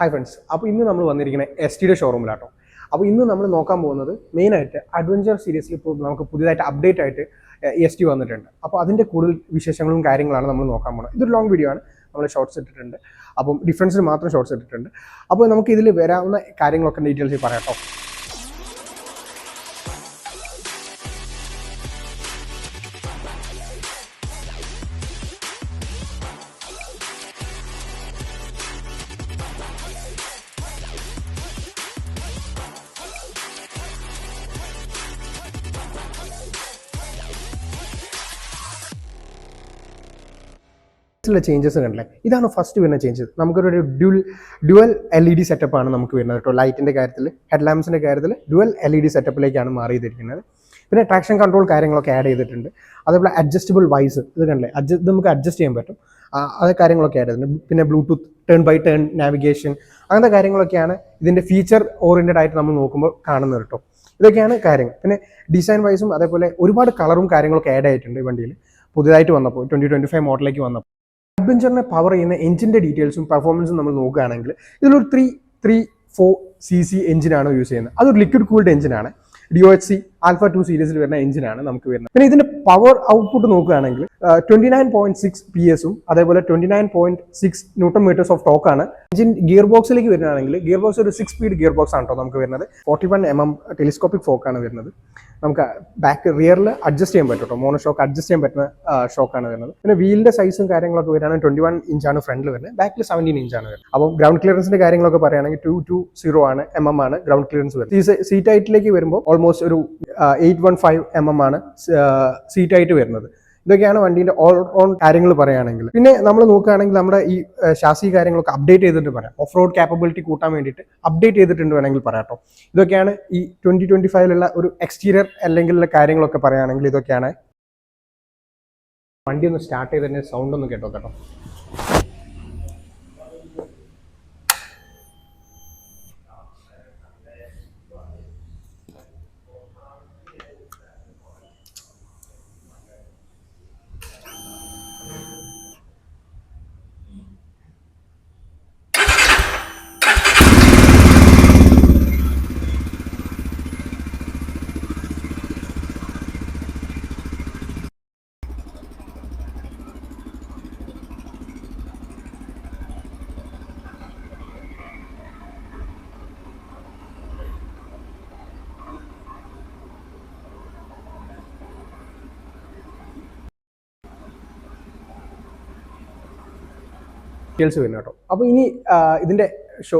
Hi friends അപ്പോൾ ഇന്ന് നമ്മൾ വന്നിരിക്കുന്നത് എസ് ടിയുടെ ഷോറൂമിലാട്ടോ അപ്പോൾ ഇന്ന് നമ്മൾ നോക്കാൻ പോകുന്നത് മെയിനായിട്ട് അഡ്വഞ്ചർ സീരീസിൽ ഇപ്പോൾ നമുക്ക് പുതിയതായിട്ട് അപ്ഡേറ്റ് ആയിട്ട് എസ് ടി വന്നിട്ടുണ്ട്. അപ്പോൾ അതിന്റെ കൂടുതൽ വിശേഷങ്ങളും കാര്യങ്ങളാണ് നമ്മൾ നോക്കാൻ പോകുന്നത്. ഇതൊരു ലോങ് വീഡിയോ ആണ്. നമ്മൾ ഷോർട്സ് ഇട്ടിട്ടുണ്ട്. അപ്പം ഡിഫറൻസിന് മാത്രം ഷോർട്സ് ഇട്ടിട്ടുണ്ട്. അപ്പോൾ നമുക്ക് ഇതിൽ വരാവുന്ന കാര്യങ്ങളൊക്കെ ഡീറ്റെയിൽസ് പറയാം കേട്ടോ ിലെ ചേഞ്ചസ് കണ്ടില്ലേ? ഇതാണ് ഫസ്റ്റ് വരുന്ന ചേഞ്ചസ് നമുക്കൊരു dual dual L E D സെറ്റപ്പാണ് നമുക്ക് വരുന്നത് കേട്ടോ. ലൈറ്റിന്റെ കാര്യത്തിൽ ഹെഡ് ലാമ്പ്സിന്റെ കാര്യത്തിൽ ഡ്യുവൽ എൽ ഇ ഡി സെറ്റപ്പിലേക്കാണ് മാറി ചെയ്തിരിക്കുന്നത്. പിന്നെ ട്രാക്ഷൻ കൺട്രോൾ കാര്യങ്ങളൊക്കെ ആഡ് ചെയ്തിട്ടുണ്ട്. അതേപോലെ അഡ്ജസ്റ്റബിൾ വൈസ് ഇത് കണ്ടില്ലേ? അഡ്ജസ്റ്റ് നമുക്ക് അഡ്ജസ്റ്റ് ചെയ്യാൻ പറ്റും. അത് കാര്യങ്ങളൊക്കെ ആഡ് ചെയ്തിട്ടുണ്ട്. പിന്നെ Bluetooth turn by turn navigation അങ്ങനത്തെ കാര്യങ്ങളൊക്കെയാണ് ഇതിന്റെ ഫീച്ചർ ഓറിയന്റഡ് ആയിട്ട് നമ്മൾ നോക്കുമ്പോൾ കാണുന്നത് കേട്ടോ. ഇതൊക്കെയാണ് കാര്യങ്ങൾ. പിന്നെ ഡിസൈൻ വൈസും അതേപോലെ ഒരുപാട് കളറും കാര്യങ്ങളൊക്കെ ആഡ് ആയിട്ടുണ്ട് ഈ വണ്ടിയിൽ. പുതിയതായിട്ട് വന്നപ്പോൾ ട്വന്റി ട്വന്റി ഫൈവ് മോഡലിലേക്ക് വന്നപ്പോൾ. അഡ്വഞ്ചറിനെ പവർ ചെയ്യുന്ന എഞ്ചിന്റെ ഡീറ്റെയിൽസും പെർഫോമൻസും നമ്മൾ നോക്കുകയാണെങ്കിൽ ഇതിലൊരു three three four C C എഞ്ചിനാണ് യൂസ് ചെയ്യുന്നത്. അതൊരു ലിക്വിഡ് കൂൾഡ് എഞ്ചിനാണ് D O H C alpha two സീരീസിൽ വരുന്ന എഞ്ചിനാണ് നമുക്ക് വരുന്നത്. പിന്നെ ഇതിന്റെ പവർ ഔട്ട്പുട്ട് നോക്കുകയാണെങ്കിൽ twenty nine point six P എസും അതേപോലെ twenty nine point six newton metres of torque ആണ്. എഞ്ചിൻ ഗിയർ ബോക്സിലേക്ക് വരുന്നതാണെങ്കിൽ ഗിയർ ബോക്സ് ഒരു സിക്സ് സ്പീഡ് ഗിയർ ബോക്സ് ആണ് കേട്ടോ നമുക്ക് വരുന്നത്. Forty one M M telescopic ഫോക്കാണ് വരുന്നത്. നമുക്ക് ബാക്ക് റിയറിൽ അഡ്ജസ്റ്റ് ചെയ്യാൻ പറ്റും കേട്ടോ മോണോ ഷോക്ക് അഡ്ജസ്റ്റ് ചെയ്യാൻ പറ്റുന്ന ഷോക്കാണ് വരുന്നത്. പിന്നെ വീലിന്റെ സൈസും കാര്യങ്ങളൊക്കെ വരികയാണെങ്കിൽ ട്വന്റി വൺ ആണ് ഫ്രണ്ടിൽ വരുന്നത്. ബാക്കിൽ സെവന്റീൻ ആണ് വരുന്നത്. അപ്പോൾ ഗ്രൗണ്ട് ക്ലിയറൻസിന്റെ കാര്യങ്ങളൊക്കെ പറയുകയാണെങ്കിൽ ടു ടു സീറോ ആണ് എം എം ആണ് ഗ്രൗണ്ട് ക്ലിയറൻസ് വരുന്നത്. സീറ്റ് ഹൈറ്റിലേക്ക് വരുമ്പോൾ ഓൾമോസ്റ്റ് ഒരു eight one five M M ആണ് സീറ്റ് ആയിട്ട് വരുന്നത്. ഇതൊക്കെയാണ് വണ്ടീന്റെ ഓൾ ഓൺ കാര്യങ്ങൾ പറയുകയാണെങ്കിൽ പിന്നെ നമ്മൾ നോക്കുകയാണെങ്കിൽ നമ്മുടെ ഈ ശാസി കാര്യങ്ങളൊക്കെ അപ്ഡേറ്റ് ചെയ്തിട്ട് പറയാം. ഓഫ് റോഡ് കാപ്പബിലിറ്റി കൂട്ടാൻ വേണ്ടിയിട്ട് അപ്ഡേറ്റ് ചെയ്തിട്ടുണ്ട് വേണമെങ്കിൽ പറയാം കേട്ടോ. ഇതൊക്കെയാണ് ഈ ട്വന്റി ട്വന്റി ഫൈവിലുള്ള ഒരു എക്സ്റ്റീരിയർ അല്ലെങ്കിൽ കാര്യങ്ങളൊക്കെ പറയുകയാണെങ്കിൽ ഇതൊക്കെയാണ്. വണ്ടി ഒന്ന് സ്റ്റാർട്ട് ചെയ്തതിന്റെ സൗണ്ട് ഒന്ന് കേട്ടോ കേട്ടോ. ഡീറ്റെയിൽസ് വരുന്നത് കേട്ടോ. അപ്പോൾ ഇനി ഇതിന്റെ ഷോ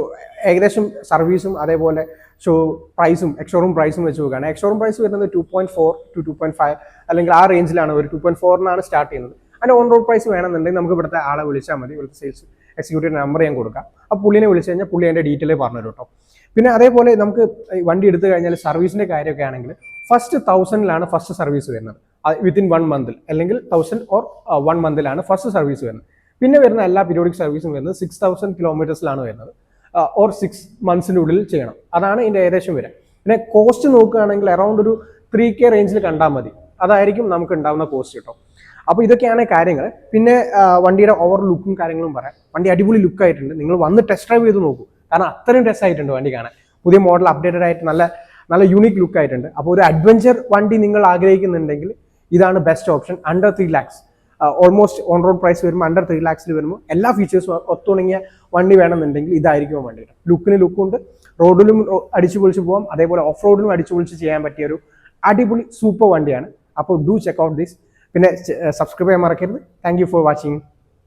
ഏകദേശം സർവീസും അതേപോലെ ഷോ പ്രൈസും എക്സോറൂം പ്രൈസും വെച്ച് നോക്കുകയാണ് എക്സോറൂം പ്രൈസ് വരുന്നത് two point four two two point five അല്ലെങ്കിൽ ആ റേഞ്ചിലാണ് ഒരു ടു പോയിന്റ് ഫോറിനാണ് സ്റ്റാർട്ട് ചെയ്യുന്നത്. അതിന്റെ ഓൺ റോഡ് പ്രൈസ് വേണമെന്നുണ്ടെങ്കിൽ നമുക്ക് ഇവിടുത്തെ ആളെ വിളിച്ചാൽ മതി ഇവിടുത്തെ സെയിൽസ് എക്സിക്യൂട്ടീവ് നമ്പർ ഞാൻ കൊടുക്കാം. ആ പുള്ളിനെ വിളിച്ചു കഴിഞ്ഞാൽ പുള്ളി അതിന്റെ ഡീറ്റെയിൽ പറഞ്ഞു കേട്ടോ. പിന്നെ അതേപോലെ നമുക്ക് വണ്ടി എടുത്തു കഴിഞ്ഞാൽ സർവീസിന്റെ കാര്യമൊക്കെ ആണെങ്കിൽ ഫസ്റ്റ് തൗസൻഡിലാണ് ഫസ്റ്റ് സർവീസ് വരുന്നത്. വിത്തിൻ വൺ മന്തിൽ അല്ലെങ്കിൽ തൗസൻഡ് ഓർ വൺ മന്തിലാണ് ഫസ്റ്റ് സർവീസ് വരുന്നത്. പിന്നെ വരുന്ന എല്ലാ പീരിയോഡിക് സർവീസും വരുന്നത് സിക്സ് തൗസൻഡ് കിലോമീറ്റേഴ്സിലാണ് വരുന്നത്. ഓർ സിക്സ് മന്ത്സിന്റെ ഉള്ളിൽ ചെയ്യണം. അതാണ് ഇതിന്റെ ഏകദേശം വരിക പിന്നെ കോസ്റ്റ് നോക്കുകയാണെങ്കിൽ അറൗണ്ട് ഒരു ത്രീ കെ റേഞ്ചിൽ കണ്ടാൽ മതി. അതായിരിക്കും നമുക്ക് ഉണ്ടാവുന്ന കോസ്റ്റ് കേട്ടോ അപ്പോൾ ഇതൊക്കെയാണ് കാര്യങ്ങൾ. പിന്നെ വണ്ടിയുടെ ഓവർ ലുക്കും കാര്യങ്ങളും പറയാം. വണ്ടി അടിപൊളി ലുക്ക് ആയിട്ടുണ്ട്. നിങ്ങൾ വന്ന് ടെസ്റ്റ് ഡ്രൈവ് ചെയ്ത് നോക്കൂ. കാരണം അത്രയും ആയിട്ടുണ്ട് വണ്ടി കാണാൻ. പുതിയ മോഡൽ അപ്ഡേറ്റഡ് ആയിട്ട് നല്ല നല്ല യൂണിക് ലുക്ക് ആയിട്ടുണ്ട്. അപ്പോൾ ഒരു അഡ്വഞ്ചർ വണ്ടി നിങ്ങൾ ആഗ്രഹിക്കുന്നുണ്ടെങ്കിൽ ഇതാണ് best option under three lakhs almost on road price വരുമ്പോൾ അണ്ടർ ത്രീ ലാക്സിൽ വരുമ്പോൾ എല്ലാ ഫീച്ചേഴ്സും ഒത്തുണങ്ങിയ വണ്ടി വേണമെന്നുണ്ടെങ്കിൽ ഇതായിരിക്കും വണ്ടി ലുക്കിന് ലുക്കുണ്ട് റോഡിലും അടിച്ചു പൊളിച്ച് പോകാം അതേപോലെ ഓഫ് റോഡിലും അടിച്ചു പൊളിച്ച് ചെയ്യാൻ പറ്റിയ ഒരു അടിപൊളി സൂപ്പർ വണ്ടിയാണ്. അപ്പോൾ ഡു ചെക്ക് ഔട്ട് ദിസ് പിന്നെ സബ്സ്ക്രൈബ് ചെയ്യാൻ മറക്കരുത്. Thank for watching